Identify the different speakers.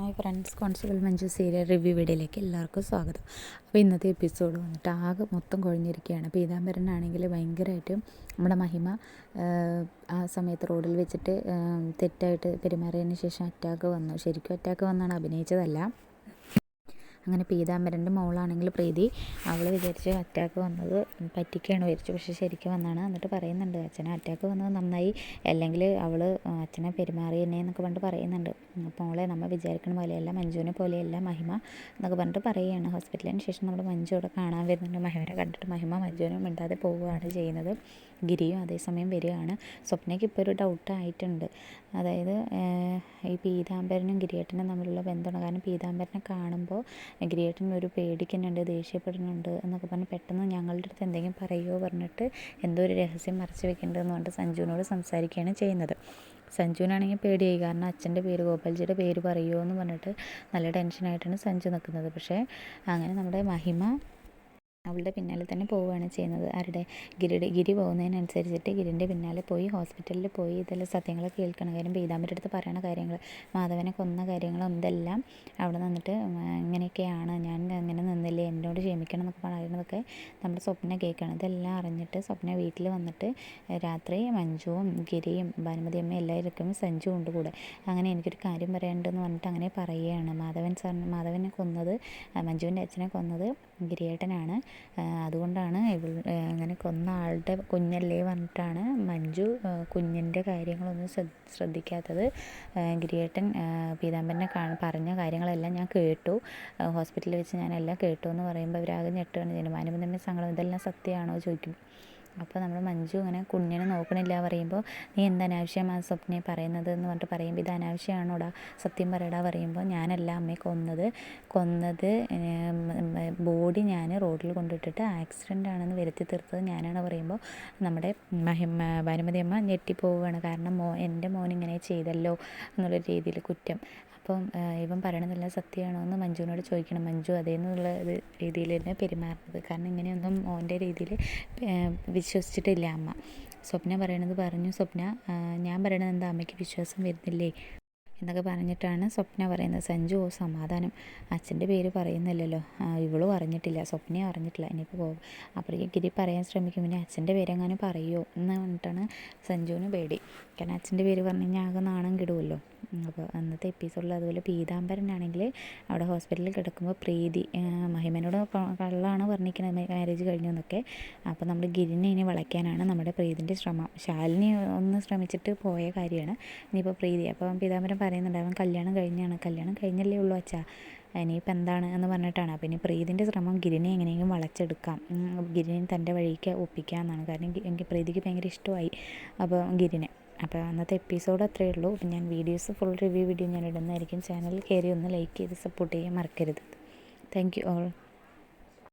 Speaker 1: Hi friends constable Manju serial review വീഡിയോയിലേക്ക് എല്ലാവർക്കും സ്വാഗതം. അപ്പോൾ ഇന്നത്തെ എപ്പിസോഡ് വന്നിട്ട് ആകെ മൊത്തം കൊഴിഞ്ഞിരിക്കുകയാണ്. പീതാംബരനാണെങ്കിൽ ഭയങ്കരമായിട്ട് നമ്മുടെ മഹിമ ആ സമയത്ത് റോഡിൽ വെച്ചിട്ട് തെറ്റായിട്ട് പെരുമാറിയതിന് ശേഷം അറ്റാക്ക് വന്നു. ശരിക്കും അറ്റാക്ക് വന്നാണ് അഭിനയിച്ചതല്ല. അങ്ങനെ പീതാംബരന്റെ മോളാണെങ്കിൽ പ്രീതി അവൾ വിചാരിച്ച് അറ്റാക്ക് വന്നത് പറ്റിക്കുകയാണ് വിചാരിച്ചു. പക്ഷേ ശരിക്കും വന്നാണ്. എന്നിട്ട് പറയുന്നുണ്ട് അച്ഛനെ അറ്റാക്ക് വന്നത് നന്നായി. അല്ലെങ്കിൽ അവൾ അച്ഛനെ പെരുമാറി തന്നെ എന്നൊക്കെ പറഞ്ഞിട്ട് പറയുന്നുണ്ട്. അപ്പോൾ മോളെ നമ്മൾ വിചാരിക്കണ പോലെയല്ല മഞ്ജുവിനെ പോലെയല്ല മഹിമ എന്നൊക്കെ പറഞ്ഞിട്ട് പറയുകയാണ്. ഹോസ്പിറ്റലിന് ശേഷം നമ്മൾ മഞ്ജു അവിടെ കാണാൻ വരുന്നുണ്ട്. മഹിമനെ കണ്ടിട്ട് മഹിമ മഞ്ജുവിനെ മിണ്ടാതെ പോവുകയാണ് ചെയ്യുന്നത്. ഗിരിയും അതേസമയം വരികയാണ്. സ്വപ്നയ്ക്ക് ഇപ്പോൾ ഒരു ഡൗട്ട് ആയിട്ടുണ്ട്. അതായത് ഈ പീതാംബരനും ഗിരിയേട്ടനും തമ്മിലുള്ള ബന്ധമാണ്. കാരണം പീതാംബരനെ കാണുമ്പോൾ ഗിരിയേട്ടൻ ഒരു പേടിക്കുന്നുണ്ട് ദേഷ്യപ്പെടുന്നുണ്ട് എന്നൊക്കെ പറഞ്ഞ് പെട്ടെന്ന് ഞങ്ങളുടെ അടുത്ത് എന്തെങ്കിലും പറയുമോ പറഞ്ഞിട്ട് എന്തോ ഒരു രഹസ്യം മറച്ചു വെക്കേണ്ടതെന്ന് പറഞ്ഞിട്ട് സഞ്ജുവിനോട് സംസാരിക്കുകയാണ് ചെയ്യുന്നത്. സഞ്ജുവിനാണെങ്കിൽ പേടിയായി കാരണം അച്ഛന്റെ പേര് ഗോപാൽജിയുടെ പേര് പറയുമോ എന്ന് പറഞ്ഞിട്ട് നല്ല ടെൻഷനായിട്ടാണ് സഞ്ജു നിൽക്കുന്നത്. പക്ഷേ അങ്ങനെ നമ്മുടെ മഹിമ അവളുടെ പിന്നാലെ തന്നെ പോവുകയാണ് ചെയ്യുന്നത്. ആരുടെ? ഗിരിയുടെ ഗിരി പോകുന്നതിനനുസരിച്ചിട്ട് ഗിരിന്റെ പിന്നാലെ പോയി ഹോസ്പിറ്റലിൽ പോയി ഇതെല്ലാം സത്യങ്ങൾ കേൾക്കണം. കാര്യം പീതാമ്പന്റെ അടുത്ത് പറയണ കാര്യങ്ങൾ മാധവനെ കൊന്ന കാര്യങ്ങളും എന്തെല്ലാം അവിടെ നിന്നിട്ട് ഇങ്ങനെയൊക്കെയാണ് ഞാൻ അങ്ങനെ നിന്നില്ലേ എന്നോട് ക്ഷമിക്കണം എന്നൊക്കെ പറയുന്നതൊക്കെ നമ്മുടെ സ്വപ്ന കേൾക്കണം. ഇതെല്ലാം അറിഞ്ഞിട്ട് സ്വപ്ന വീട്ടിൽ വന്നിട്ട് രാത്രി മഞ്ജുവും ഗിരിയും ഭാനുമതി അമ്മയും എല്ലാവർക്കും സഞ്ജു ഉണ്ട് കൂടെ. അങ്ങനെ എനിക്കൊരു കാര്യം പറയേണ്ടതെന്ന് പറഞ്ഞിട്ട് അങ്ങനെ പറയുകയാണ്. മാധവൻ സാറിന് മാധവനെ കൊന്നത് മഞ്ജുവിന്റെ അച്ഛനെ കൊന്നത് ഗിരിയേട്ടനാണ്. അതുകൊണ്ടാണ് ഇവൾ അങ്ങനെ കൊന്ന ആളുടെ കുഞ്ഞല്ലേ പറഞ്ഞിട്ടാണ് മഞ്ജു കുഞ്ഞിന്റെ കാര്യങ്ങളൊന്നും ശ്രദ്ധിക്കാത്തത്. ഗിരിയേട്ടൻ പീതാംബരനെ പറഞ്ഞ കാര്യങ്ങളെല്ലാം ഞാൻ കേട്ടു. ഹോസ്പിറ്റലിൽ വെച്ച് ഞാനെല്ലാം കേട്ടു എന്ന് പറയുമ്പോൾ അവരാകെ ഞെട്ടുകയാണ്. ചെയ്യുന്നത് തന്നെ സങ്കടം ഇതെല്ലാം സത്യമാണോ ചോദിക്കും. അപ്പോൾ നമ്മൾ മഞ്ജു ഇങ്ങനെ കുഞ്ഞിനെ നോക്കണില്ല പറയുമ്പോൾ നീ എന്ത് അനാവശ്യമാണ് സ്വപ്നയെ പറയുന്നത്? എന്ന് പറഞ്ഞിട്ട് പറയുമ്പോൾ ഇത് അനാവശ്യമാണോടാ? സത്യം പറയടാ? പറയുമ്പോൾ ഞാനല്ല അമ്മയെ കൊന്നത്. കൊന്നത് ബോഡി ഞാൻ റോഡിൽ കൊണ്ടിട്ടിട്ട് ആക്സിഡന്റ് ആണെന്ന് വരുത്തി തീർത്തത് ഞാനാണ് പറയുമ്പോൾ നമ്മുടെ മഹിമ ഭാനുമതി അമ്മ ഞെട്ടിപ്പോവുകയാണ് കാരണം മോ എന്റെ മോൻ ഇങ്ങനെ ചെയ്തല്ലോ എന്നുള്ള രീതിയിൽ കുറ്റം. അപ്പം ഇവൻ പറയണതെല്ലാം സത്യമാണോ എന്ന് മഞ്ജുവിനോട് ചോദിക്കണം. മഞ്ജു അതേന്നുള്ള രീതിയിൽ തന്നെ പെരുമാറുന്നത്. കാരണം ഇങ്ങനെയൊന്നും മോന്റെ രീതിയിൽ വിശ്വസിച്ചിട്ടില്ല അമ്മ. സ്വപ്ന പറയണത് പറഞ്ഞു. സ്വപ്ന ഞാൻ പറയണത് എന്താ? അമ്മയ്ക്ക് വിശ്വാസം വരുന്നില്ലേ? എന്നൊക്കെ പറഞ്ഞിട്ടാണ് സ്വപ്ന പറയുന്നത്. സഞ്ജു ഓ സമാധാനം. അച്ഛന്റെ പേര് പറയുന്നില്ലല്ലോ. ഇവളും അറിഞ്ഞിട്ടില്ല. സ്വപ്നയും അറിഞ്ഞിട്ടില്ല. ഇനിയിപ്പോൾ പോകും അപ്പോഴേക്ക് ഗിരി പറയാൻ ശ്രമിക്കും. പിന്നെ അച്ഛന്റെ പേരെങ്ങാനും പറയുമോ എന്ന് പറഞ്ഞിട്ടാണ് സഞ്ജുവിന് പേടി. കാരണം അച്ഛന്റെ പേര് പറഞ്ഞു കഴിഞ്ഞാൽ ആകെ നാണം കിടുമല്ലോ അപ്പോൾ അന്നത്തെ എപ്പിസോഡിൽ അതുപോലെ പീതാംബരനാണെങ്കിൽ അവിടെ ഹോസ്പിറ്റലിൽ കിടക്കുമ്പോൾ പ്രീതി മഹിമനോട് കള്ളാണ് പറഞ്ഞിരിക്കുന്നത്. മാരേജ് കഴിഞ്ഞു എന്നൊക്കെ. അപ്പോൾ നമ്മൾ ഗിരിനെ ഇനി വളയ്ക്കാനാണ് നമ്മുടെ പ്രീതിന്റെ ശ്രമം. ശാലിനി ഒന്ന് ശ്രമിച്ചിട്ട് പോയ കാര്യമാണ്. ഇനിയിപ്പോൾ പ്രീതി. അപ്പം പീതാംബരൻ പറയുന്നുണ്ട് അവൻ കല്യാണം കഴിഞ്ഞാണ് കല്യാണം കഴിഞ്ഞല്ലേ ഉള്ളൂ അച്ഛാ ഇനിയിപ്പോൾ എന്താണ്? എന്ന് പറഞ്ഞിട്ടാണ്. അപ്പം ഇനി പ്രീതിന്റെ ശ്രമം ഗിരിനെ എങ്ങനെയെങ്കിലും വളച്ചെടുക്കാം. ഗിരിനെ തന്റെ വഴിക്ക് ഒപ്പിക്കാമെന്നാണ്. കാരണം എനിക്ക് പ്രീതിക്ക് ഭയങ്കര ഇഷ്ടമായി അപ്പോൾ ഗിരിനെ. അപ്പോൾ അന്നത്തെ എപ്പിസോഡ് അത്രയേ ഉള്ളൂ. ഞാൻ വീഡിയോസ് ഫുൾ റിവ്യൂ വീഡിയോ ഞാൻ ഇടുന്നതായിരിക്കും. ചാനൽ കയറി ഒന്ന് ലൈക്ക് ചെയ്ത് സപ്പോർട്ട് ചെയ്യാൻ മറക്കരുത്. Thank you all.